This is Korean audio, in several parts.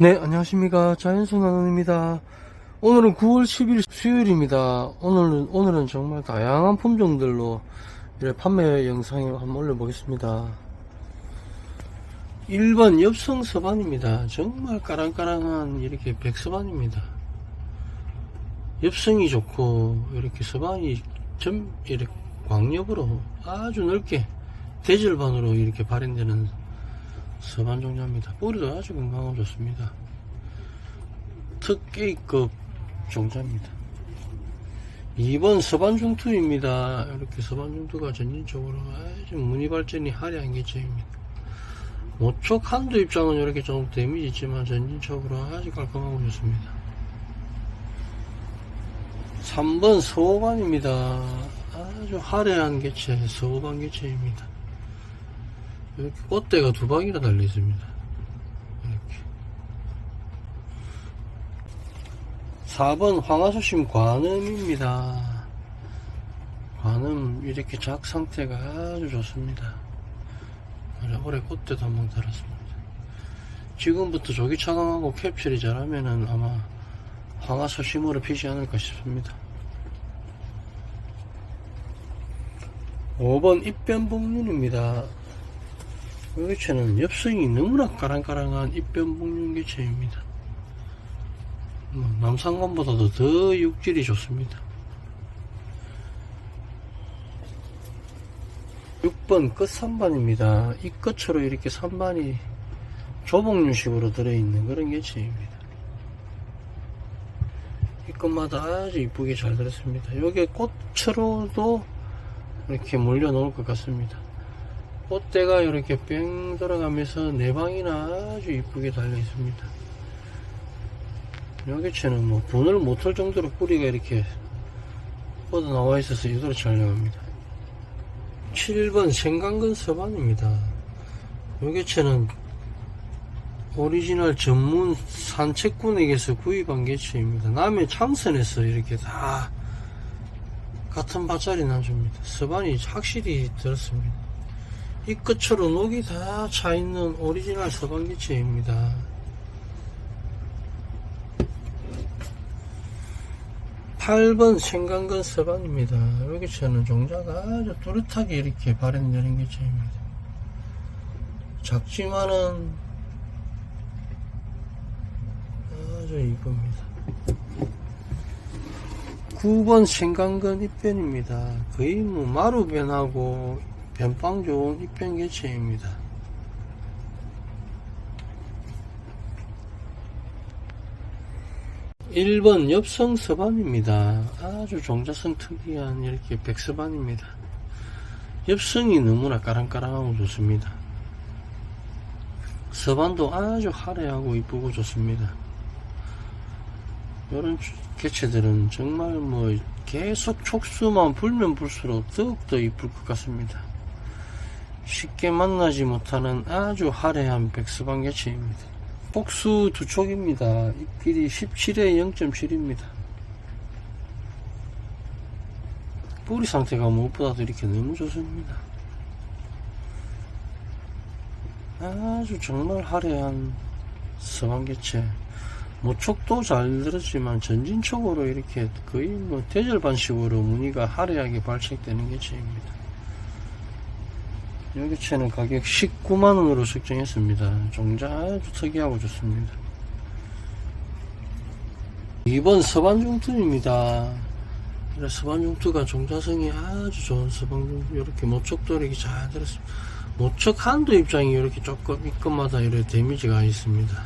네, 안녕하십니까. 자연수 나눔입니다. 오늘은 9월 10일 수요일입니다. 오늘은, 오늘은 정말 다양한 품종들로 판매 영상을 한번 올려보겠습니다. 1번 엽성 서반입니다. 정말 까랑까랑한 이렇게 백서반입니다. 엽성이 좋고, 이렇게 서반이 점, 이렇게 광엽으로 아주 넓게 대절반으로 이렇게 발현되는 서반 종자입니다. 뿌리도 아주 건강하고 좋습니다. 특계급 종자입니다. 2번 서반중투입니다. 이렇게 서반중투가 전진적으로 아주 무늬 발전이 화려한 개체입니다. 모촉 한두 입장은 이렇게 좀 데미지 있지만 전진적으로 아주 깔끔하고 좋습니다. 3번 서호반입니다. 아주 화려한 개체, 서호반 개체입니다. 꽃대가 두 방이나 달려 있습니다. 이렇게. 4번 황화수심 관음입니다. 관음 이렇게 작 상태가 아주 좋습니다. 올해 꽃대도 한번 달았습니다. 지금부터 조기 차강하고 캡슐이 잘하면은 아마 황화수심으로 피지 않을까 싶습니다. 5번 입변복륜입니다. 이 개체는 엽성이 너무나 까랑까랑한 입변 복륜 개체입니다. 뭐, 남산관보다도 더 육질이 좋습니다. 6번 끝산반입니다. 이 끝으로 이렇게 산반이 조복류식으로 들어있는 그런 개체입니다. 이 끝마다 아주 이쁘게 잘 들었습니다. 여기에 꽃으로도 이렇게 물려 놓을 것 같습니다. 꽃대가 이렇게 뺑 돌아가면서 네 방이나 아주 이쁘게 달려 있습니다. 여기체는 뭐 분을 못할 정도로 뿌리가 이렇게 뻗어 나와 있어서 이대로 촬영합니다. 7번 생강근 서반입니다. 여기체는 오리지널 전문 산책꾼에게서 구입한 개체입니다. 남해 창선에서 이렇게 다 같은 밭자리 나줍니다. 서반이 확실히 들었습니다. 이 끝으로 녹이 다 차 있는 오리지널 서반 개체입니다. 팔번 생강근 서반입니다. 여기 저는 종자가 아주 뚜렷하게 이렇게 발현되는 개체입니다. 작지만은 아주 이쁩니다. 9번 생강근 입변입니다. 거의 뭐 마루변하고 변빵 좋은 입변 개체입니다. 일번 엽성 서반입니다. 아주 종자성 특이한 이렇게 백서반입니다. 엽성이 너무나 까랑까랑하고 좋습니다. 서반도 아주 화려하고 이쁘고 좋습니다. 이런 개체들은 정말 뭐 계속 촉수만 불면 불수록 더욱더 이쁠 것 같습니다. 쉽게 만나지 못하는 아주 화려한 백스방 개체입니다. 복수 두 촉입니다. 잎길이 17에 0.7입니다. 뿌리 상태가 무엇보다도 이렇게 너무 좋습니다. 아주 정말 화려한 서방 개체. 모촉도 잘 들었지만 전진촉으로 이렇게 거의 뭐 대절반식으로 무늬가 화려하게 발색되는 개체입니다. 이 개체는 가격 19만원으로 책정했습니다. 종자 아주 특이하고 좋습니다. 2번 서반중투입니다. 서반중투가 종자성이 아주 좋은 서반중투 이렇게 이렇게 잘 들었습니다. 모촉 한도 입장이 이렇게 조금 입끝마다 이렇게 데미지가 있습니다.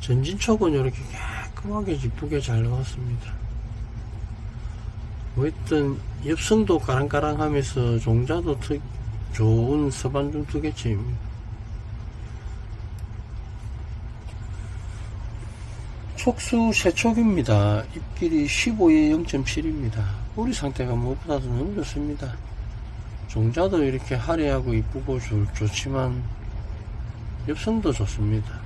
전진촉은 이렇게 깔끔하게 이쁘게 잘 나왔습니다. 뭐 있든 엽성도 까랑까랑하면서 종자도 특 좋은 서반중 두 개체입니다. 촉수 세촉입니다. 잎길이 15에 0.7입니다. 뿌리 상태가 무엇보다도 너무 좋습니다. 종자도 이렇게 화려하고 이쁘고 좋, 좋지만 엽성도 좋습니다.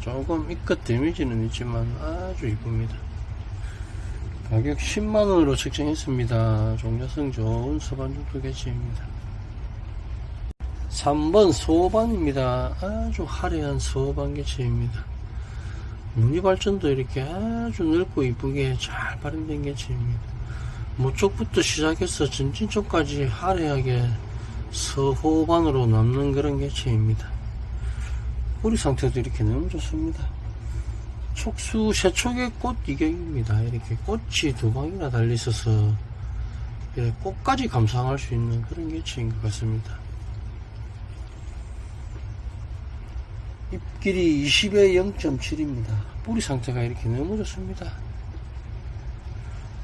조금 이끝 데미지는 있지만 아주 이쁩니다. 가격 10만원으로 책정했습니다. 종자성 좋은 서반중투 개체입니다. 3번 소반입니다. 아주 화려한 소반 개체입니다. 무늬 발전도 이렇게 아주 넓고 이쁘게 잘 발현된 개체입니다. 모쪽부터 시작해서 전진쪽까지 화려하게 서호반으로 남는 그런 개체입니다. 뿌리 상태도 이렇게 너무 좋습니다. 촉수 세촉의 꽃 이경입니다. 이렇게 꽃이 두 방이나 달려 있어서 꽃까지 감상할 수 있는 그런 개체인 것 같습니다. 잎길이 20에 0.7입니다. 뿌리 상태가 이렇게 너무 좋습니다.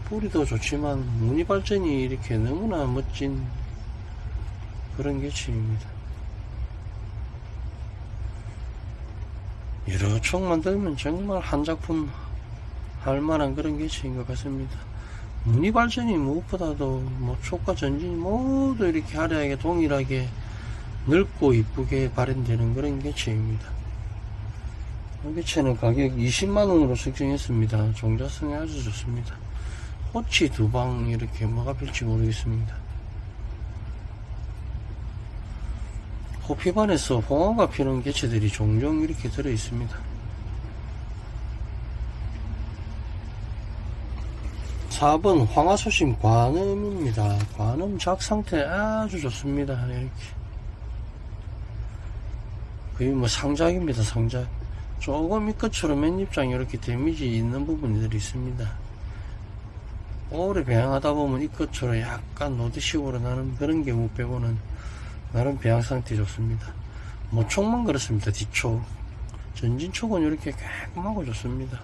뿌리도 좋지만 무늬 발전이 이렇게 너무나 멋진 그런 개체입니다. 여러 촉 만들면 정말 한 작품 할 만한 그런 개체인 것 같습니다. 무늬 발전이 무엇보다도 뭐 촉과 전진이 모두 이렇게 화려하게 동일하게 넓고 이쁘게 발현되는 그런 개체입니다. 이 개체는 가격 20만원으로 책정했습니다. 종자성이 아주 좋습니다. 꽃이 두 방 이렇게 뭐가 필지 모르겠습니다. 호피반에서 홍어가 피는 개체들이 종종 이렇게 들어 있습니다. 4번 황화소심 관음입니다. 관음 작 상태 아주 좋습니다. 이렇게. 거의 뭐 상작입니다. 상작. 조금 이 끝으로 맨입장이 이렇게 데미지 있는 부분들이 있습니다. 오래 배양하다 보면 이 끝으로 약간 노드식으로 나는 그런 경우 빼고는 나름 배양 상태 좋습니다. 모촉만 그렇습니다. 뒤촉. 전진촉은 이렇게 깔끔하고 좋습니다.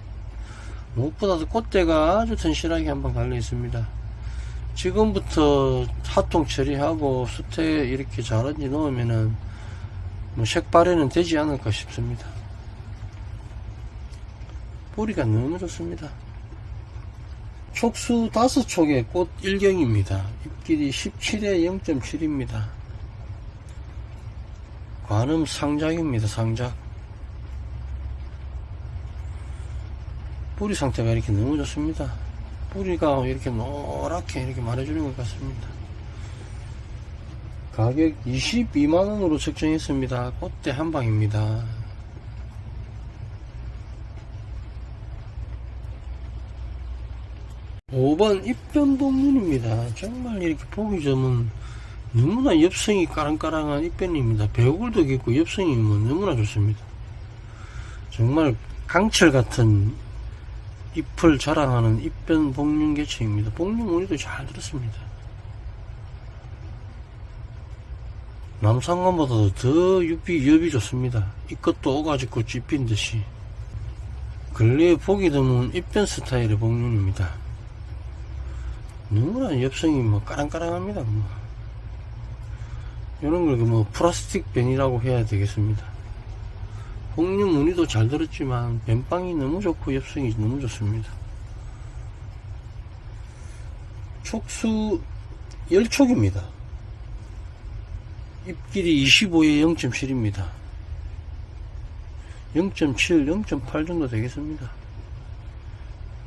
무엇보다도 꽃대가 아주 튼실하게 한번 달려 있습니다. 지금부터 하통 처리하고 수태 이렇게 자른지 놓으면은 뭐 색발에는 되지 않을까 싶습니다. 뿌리가 너무 좋습니다. 촉수 다섯 촉의 꽃 일경입니다. 잎길이 17에 0.7입니다. 관음 상작입니다. 상작. 뿌리 상태가 이렇게 너무 좋습니다. 뿌리가 이렇게 노랗게 이렇게 말해주는 것 같습니다. 가격 22만원으로 책정했습니다. 꽃대 한 방입니다. 오번 입변복륜입니다. 정말 이렇게 보기 점은 너무나 엽성이 까랑까랑한 입변입니다. 배골도 깊고 엽성이 뭐 너무나 좋습니다. 정말 강철 같은 잎을 자랑하는 입변 복륜 개체입니다. 복륜 무늬도 잘 들었습니다. 남산관보다도 더 잎이 엽이 좋습니다. 이것도 오가지꽃 잎인 듯이 근래에 보기 드문 입변 스타일의 복륜입니다. 너무나 엽성이 뭐 까랑까랑합니다. 뭐. 이런 걸 뭐 플라스틱 변이라고 해야 되겠습니다. 복륜 무늬도 잘 들었지만 ben빵이 너무 좋고 엽성이 너무 좋습니다. 촉수 10촉입니다. 잎길이 25에 0.7입니다. 0.7, 0.8 정도 되겠습니다.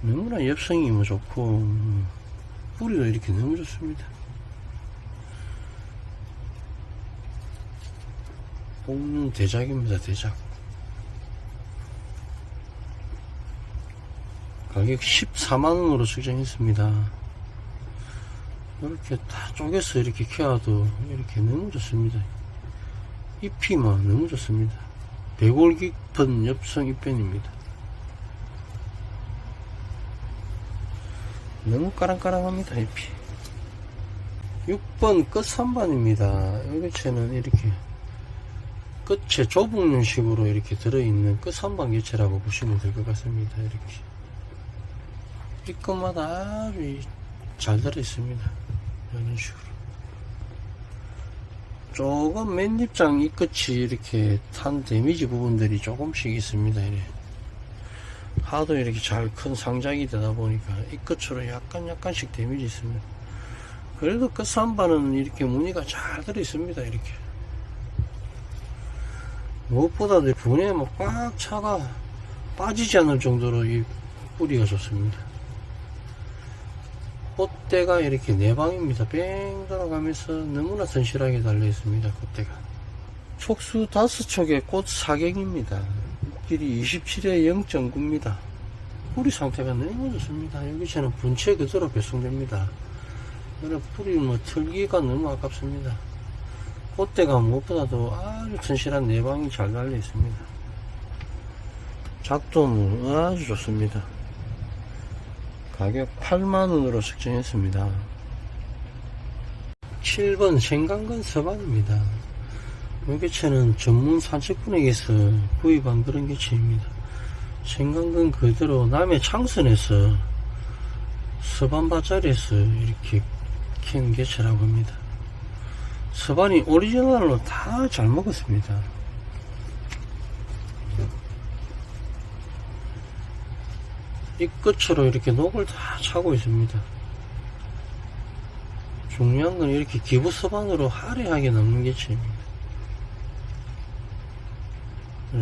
너무나 엽성이 뭐 좋고 음, 뿌리가 이렇게 너무 좋습니다. 복륜 대작입니다. 대작. 가격 14만원으로 측정했습니다. 이렇게 다 쪼개서 이렇게 키워도 이렇게 너무 좋습니다. 잎이 막 너무 좋습니다. 배골 깊은 엽성 잎변입니다. 너무 까랑까랑합니다, 잎이. 6번 끝 3반입니다. 여기체는 이렇게 끝에 좁은 식으로 이렇게 들어있는 끝 3반 개체라고 보시면 될 것 같습니다. 이렇게. 이끝마다 아주 잘 들어있습니다. 이런 식으로. 조금 맨입장 이 끝이 이렇게 탄 데미지 부분들이 조금씩 있습니다. 이래. 하도 이렇게 잘 큰 상작이 되다 보니까 이 끝으로 약간 약간씩 데미지 있습니다. 그래도 끝 3반은 이렇게 무늬가 잘 들어있습니다. 이렇게. 무엇보다도 분에 뭐꽉 차가 빠지지 않을 정도로 이 뿌리가 좋습니다. 꽃대가 이렇게 네 방입니다. 뺑 돌아가면서 너무나 튼실하게 달려 있습니다. 꽃대가. 촉수 다섯 촉의 꽃 사경입니다. 길이 27에 0.9입니다. 뿌리 상태가 너무 좋습니다. 여기 저는 분체 그대로 배송됩니다. 그래 뿌리 뭐 털기가 너무 아깝습니다. 꽃대가 무엇보다도 아주 튼실한 내방이 잘 달려 있습니다. 작도는 아주 좋습니다. 가격 8만원으로 책정했습니다. 7번 생강근 서반입니다. 이 개체는 전문 산책분에게서 구입한 그런 개체입니다. 생강근 그대로 남해 창선에서 서반바자리에서 이렇게 키운 개체라고 합니다. 서반이 오리지널로 다 잘 먹었습니다. 이 끝으로 이렇게 녹을 다 차고 있습니다. 중요한 건 이렇게 기부 서반으로 화려하게 남는 개체입니다.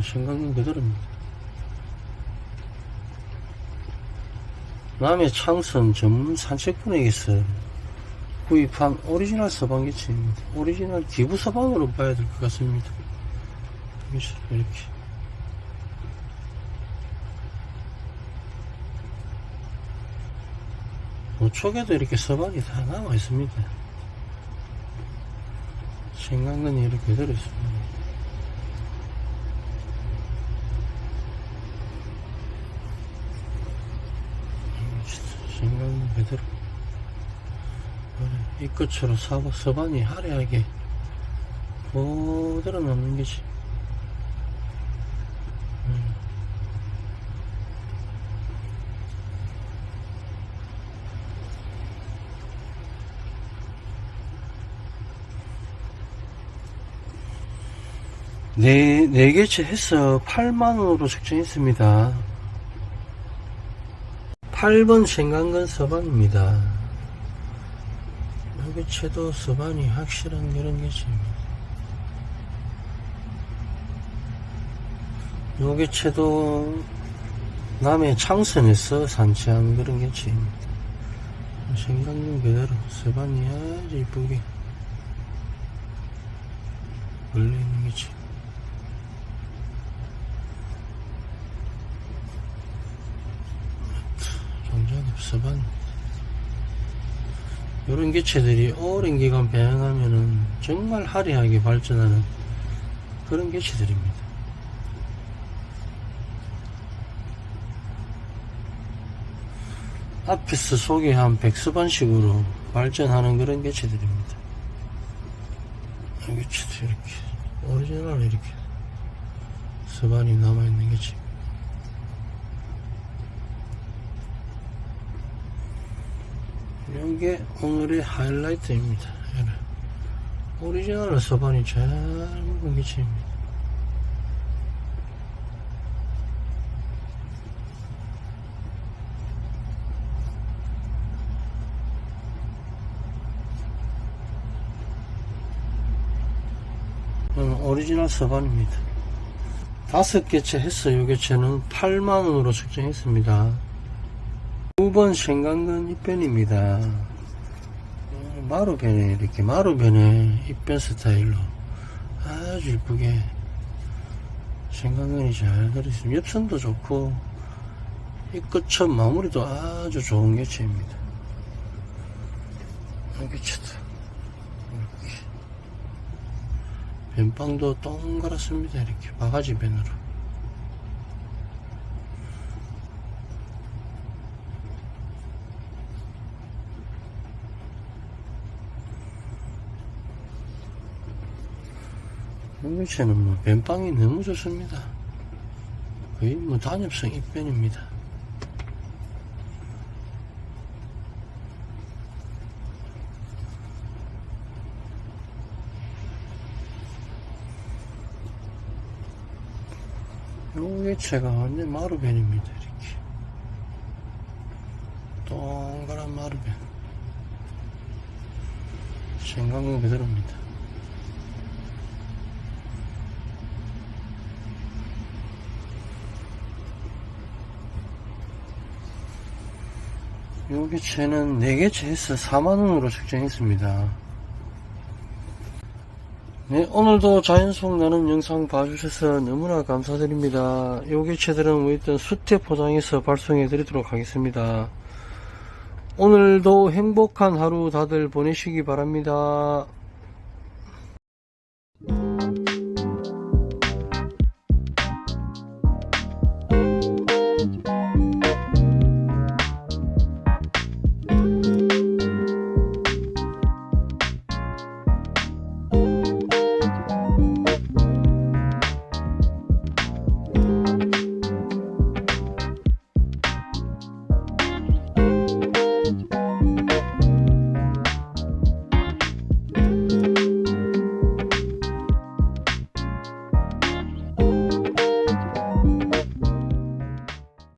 생각은 그대로입니다. 남해 창선 전문 산책분에게서 구입한 오리지널 서방 개체입니다. 오리지널 기부 서방으로 봐야 될 것 같습니다. 이렇게. 우측에도 이렇게 서방이 다 남아 있습니다. 생강근이 이렇게 들어있습니다. 생강근 그대로. 이 끝으로 서, 서반이 화려하게 그대로 남는. 음. 네, 네 개째 해서 8만원으로 책정했습니다. 8번 생강근 서반입니다. 요 개체도 서반이 확실한 그런 개체입니다. 요 개체도 남해 창선에서 산치한 그런 개체입니다. 생강근 그대로 서반이 아주 이쁘게 걸려있는 개체. 종자는 서반 이 런 개체들이 오랜 기간 배양하면은 정말 화려하게 발전하는 그런 개체들입니다. 앞에서 소개한 백서반식으로 발전하는 그런 개체들입니다. 이 개체도 이렇게 오리지널 이렇게 서반이 남아있는 개체. 이런 게 오늘의 하이라이트입니다. 여러분. 오리지널 서반이 잘 먹은 개체입니다. 음, 오리지널 서반입니다. 다섯 개체 했어요. 요 개체는 8만원으로 책정했습니다. 9번 생강근 입변입니다. 어, 마루변에 이렇게 마루변에 입변 스타일로 아주 이쁘게 생강근이 잘 들어있습니다. 엽선도 좋고 이 끝첫 마무리도 아주 좋은 개체입니다. 이 개체도 이렇게 변방도 동그랗습니다. 이렇게 바가지 변으로 용교체는 뭐 변방이 너무 좋습니다. 거의 뭐 단엽성 입변입니다. 용교체가 완전 마루변입니다. 이렇게 동그란 마루변. 생강은 그대로입니다. 요 개체는 4개체 해서 4만원으로 책정했습니다. 네, 오늘도 자연속 나는 영상 봐주셔서 너무나 감사드립니다. 요 개체들은 뭐 일단 수태 포장해서 발송해 드리도록 하겠습니다. 오늘도 행복한 하루 다들 보내시기 바랍니다.